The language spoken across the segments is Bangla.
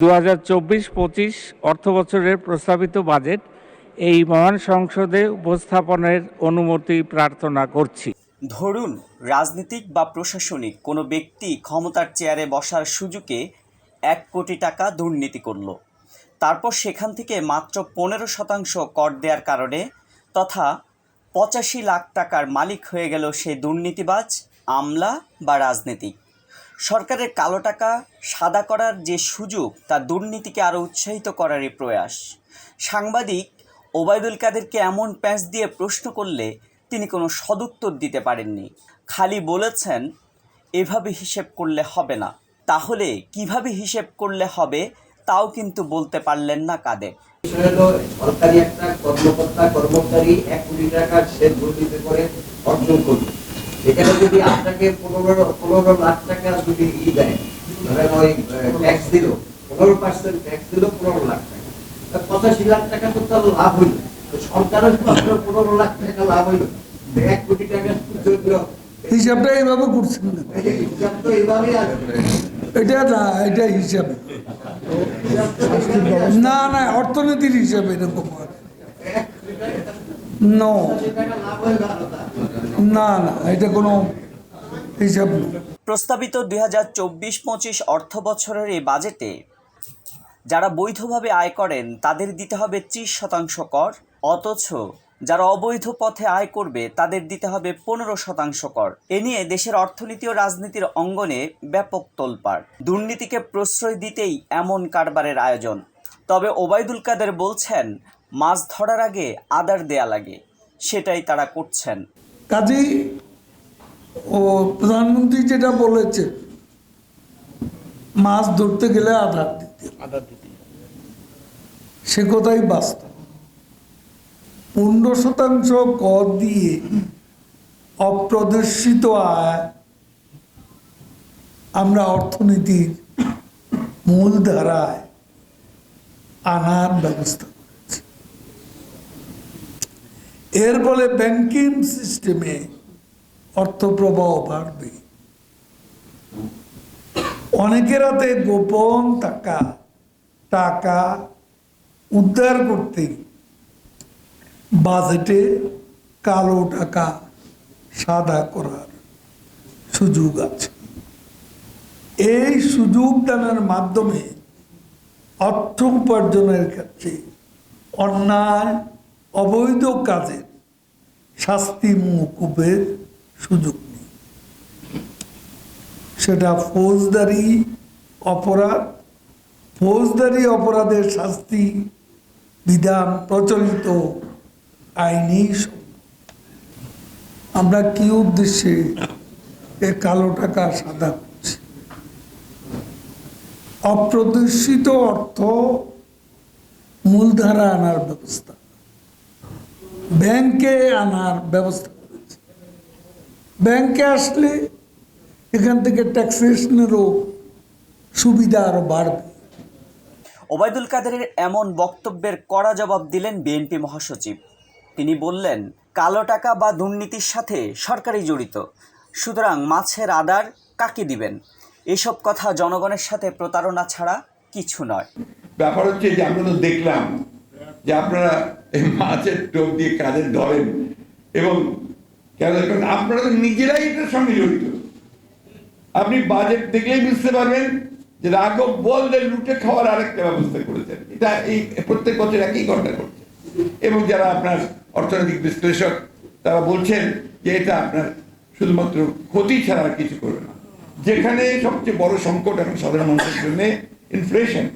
দু হাজার চব্বিশ পঁচিশ অর্থ বছরের প্রস্তাবিত বাজেট এই মহান সংসদে উপস্থাপনের অনুমতি প্রার্থনা করছি। ধরুন, রাজনীতিক বা প্রশাসনিক কোনো ব্যক্তি ক্ষমতার চেয়ারে বসার সুযোগে এক কোটি টাকা দুর্নীতি করল। তারপর সেখান থেকে মাত্র পনেরো শতাংশ কর দেওয়ার কারণে তথা পঁচাশি লাখ টাকার মালিক হয়ে গেল সে দুর্নীতিবাজ, আমলা বা রাজনীতিক। সরকারের কালো টাকা সাদা করার যে সুযোগ, তা দুর্নীতিকে আরও উৎসাহিত করারই প্রয়াস। সাংবাদিক ওবায়দুল কাদেরকে এমন প্যাঁচ দিয়ে প্রশ্ন করলে তিনি কোনো সদুত্তর দিতে পারেননি। খালি বলেছেন, এভাবে হিসেব করলে হবে না। তাহলে কীভাবে হিসেব করলে হবে, তাও কিন্তু বলতে পারলেন না কাদের। সরকারি একটা কর্মকর্তা, কর্মচারী, এক কোটি টাকা সে দুর্নীতি করে অর্জন করবে। এখানে যদি আপনাকে পনেরো পনেরো লাখ টাকা যদি ই দেয় ধরেন ওই ট্যাক্স দিল পনেরো পার্সেন্ট ট্যাক্স দিল পনেরো লাখ টাকা। পঁচাশি লাখ টাকা তো তার লাভ হইল। সরকারের আপনার পনেরো লাখ টাকা লাভ হইল। এক কোটি টাকা হিসাবটা এইভাবে করছেন না। এটা না এটা হিসাব। না না অর্থনীতির হিসাবে এরকম হয়। না না, এটা কোনো হিসাব প্রস্তাবিত দুই হাজার চব্বিশ পঁচিশ অর্থ বছরের এই বাজেটে যারা বৈধভাবে আয় করেন, তাদের দিতে হবে ত্রিশ শতাংশ কর, অথচ যারা অবৈধ পথে আয় করবে, তাদের দিতে হবে পনেরো শতাংশ কর। এ নিয়ে দেশের অর্থনীতি ও রাজনীতির অঙ্গনে ব্যাপক তোলপাড়। দুর্নীতিকে প্রশ্রয় দিতেই এমন কারবারের আয়োজন। তবে ওবায়দুল কাদের বলছেন, মাছ ধরার আগে আদার দেয়া লাগে। সেটাই তারা করছেন। কাজেই ও প্রধানমন্ত্রী যেটা বলেছে মাছ ধরতে গেলে আধার দিতে আধার দিতে সে কথাই বাস্তব। পনেরো শতাংশ কর দিয়ে অপ্রদর্শিত আয় আমরা অর্থনীতির মূল ধারায় আনার ব্যবস্থা করেছি এর ফলে ব্যাংকিং সিস্টেমে অর্থপ্রবাহ বাড়বে। অনেকের হাতে গোপন টাকা টাকা উদ্ধার করতে বাজেটে কালো টাকা সাদা করার সুযোগ আছে। এই সুযোগ দানের মাধ্যমে অর্থ উপার্জনের ক্ষেত্রে অন্যায় অবৈধ কাজের শাস্তি মৌকুবের সুযোগ নেই। সেটা ফৌজদারি অপরাধ, ফৌজদারি অপরাধের শাস্তি বিধান প্রচলিত আইনি আমরা কি উদ্দেশ্যে এ কালো টাকা সাদা করছি? অপ্রদর্শিত অর্থ মূলধারা আনার ব্যবস্থা। ব্যাংকে আনার ব্যবস্থা করেছে। ব্যাংকে আসলে এখান থেকে ট্যাক্সেশনেরও সুবিধা আরও বাড়বে। ওবায়দুল কাদেরের এমন বক্তব্যের কড়া জবাব দিলেন বিএনপি মহাসচিব। তিনি বললেন কালো টাকা বা দুর্নীতির সাথে সরকারই জড়িত। সুতরাং মাছের আদার কাকে দিবেন? এসব কথা জনগণের সাথে প্রতারণা ছাড়া কিছু নয়। ব্যাপার হচ্ছে যে আমরা তো দেখলাম যে আপনারা এই মাছের টোপ দিয়ে কাজে ধরেন। এবং কেন আপনারা তো নিজেরাই এটার সঙ্গে জড়িত। আপনি বাজেট দেখলেই বুঝতে পারবেন যে রাঘব বলদের লুটে খাওয়ার আরেকটা ব্যবস্থা করেছেন। এটা এই প্রত্যেক বছর একই ঘটনা করছে এবং যারা আপনার অর্থনৈতিক বিশ্লেষক, তারা বলছেন যে এটা আপনার শুধুমাত্র ক্ষতি ছাড়া আর কিছু করবে না। যেখানে সবচেয়ে বড় সংকট এখন সাধারণ মানুষের জন্য ইনফ্লেশন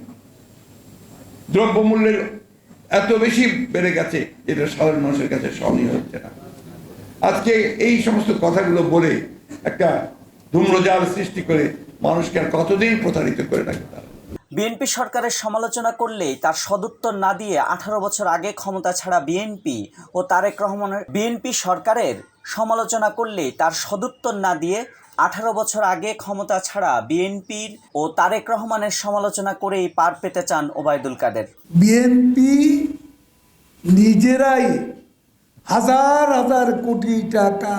দ্রব্যমূল্যের এত বেশি বেড়ে গেছে, যেটা সাধারণ মানুষের কাছে সহনীয় হচ্ছে না। আজকে এই সমস্ত কথাগুলো বলে একটা ধূম্রজাল সৃষ্টি করে মানুষকে আর কতদিন প্রতারিত করে তারা? বিএনপি সরকারের সমালোচনা করলেই তার সদুত্তর না দিয়ে আঠারো বছর আগে ক্ষমতা ছাড়া বিএনপি ও তারেক রহমানের বিএনপি সরকারের সমালোচনা করলেই তার সদুত্তর না দিয়ে আঠারো বছর আগে ক্ষমতা ছাড়া বিএনপির ও তারেক রহমানের সমালোচনা করেই পার পেতে চান ওবায়দুল কাদের। বিএনপি নিজেরাই হাজার হাজার কোটি টাকা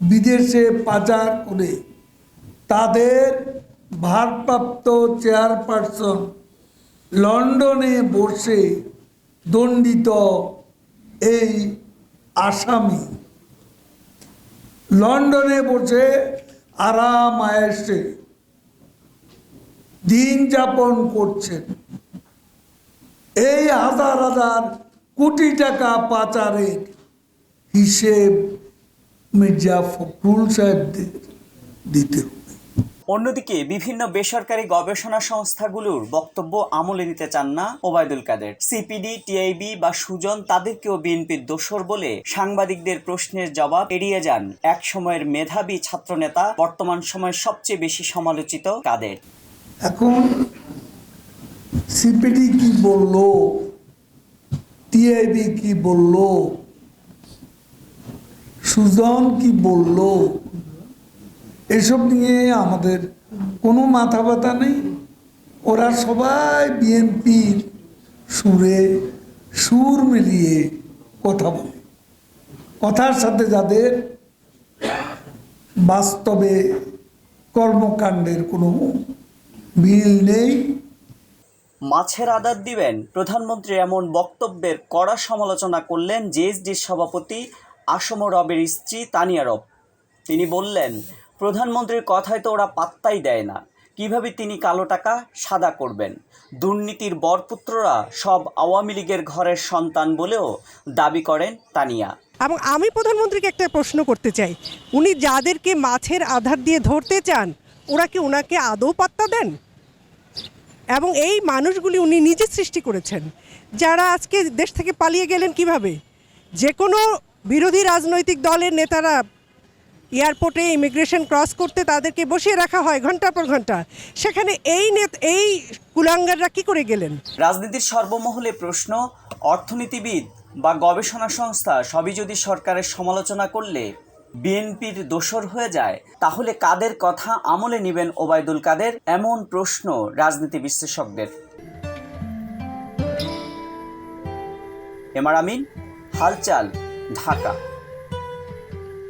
বিদেশে পাচার করে তাদের ভারপ্রাপ্ত চেয়ারপারসন লন্ডনে বসে দণ্ডিত এই আসামি। লন্ডনে বসে আরাম আয়েসে দিন যাপন করছেন। এই হাজার হাজার কোটি টাকা পাচারের হিসেব মির্জা ফখরুল সাহেবদের দিতে হবে। অন্যদিকে বিভিন্ন বেসরকারি গবেষণা সংস্থাগুলোর বক্তব্য আমলে নিতে চান না ওবায়দুল কাদের। সিপিডি, টিআইবি বা সুজন তাদেরকেও বিএনপির দোসর বলে সাংবাদিকদের প্রশ্নের জবাব এড়িয়ে যান এক সময়ের মেধাবী ছাত্রনেতা, বর্তমান সময়ের সবচেয়ে বেশি সমালোচিত কাদের। এখন সিপিডি কি বলল, টিআইবি কি বলল, সুজন কি বলল এসব নিয়ে আমাদের কোনো মাথা ব্যথা নেই। ওরা সবাই বিএনপির সুরে সুর মিলিয়ে কথা বলে। কথার সাথে যাদের বাস্তবে কর্মকাণ্ডের কোনো মিল নেই। মাছের আদার দিবেন। প্রধানমন্ত্রী এমন বক্তব্যের কড়া সমালোচনা করলেন জেএসডির সভাপতি আসম রবের স্ত্রী তানিয়া রব। তিনি বললেন প্রধানমন্ত্রীর কথায় তো ওরা পাত্তাই দেয় না। কীভাবে তিনি কালো টাকা সাদা করবেন? দুর্নীতির বরপুত্ররা সব আওয়ামী লীগের ঘরের সন্তান বলেও দাবি করেন তানিয়া। এবং আমি প্রধানমন্ত্রীকে একটা প্রশ্ন করতে চাই। উনি যাদেরকে মাছের আধার দিয়ে ধরতে চান, ওরা কি ওনাকে আদৌ পাত্তা দেন? এবং এই মানুষগুলি উনি নিজে সৃষ্টি করেছেন। যারা আজকে দেশ থেকে পালিয়ে গেলেন কীভাবে? যে কোনো বিরোধী রাজনৈতিক দলের নেতারা এয়ারপোর্টে ইমিগ্রেশন ক্রস করতে তাদেরকে বসিয়ে রাখা হয় ঘণ্টার পর ঘণ্টা। সেখানে এই এই কুলাঙ্গাররা কি করে গেলেন? রাজনীতির সর্বমহলে প্রশ্ন, অর্থনীতিবিদ বা গবেষণা সংস্থা সবই যদি সরকারের সমালোচনা করলে বিএনপির দোসর হয়ে যায়, তাহলে কাদের কথা আমলে নেবেন ওবায়দুল কাদের? এমন প্রশ্ন রাজনীতি বিশ্লেষকদের। এমার আমিন, হালচাল, ঢাকা।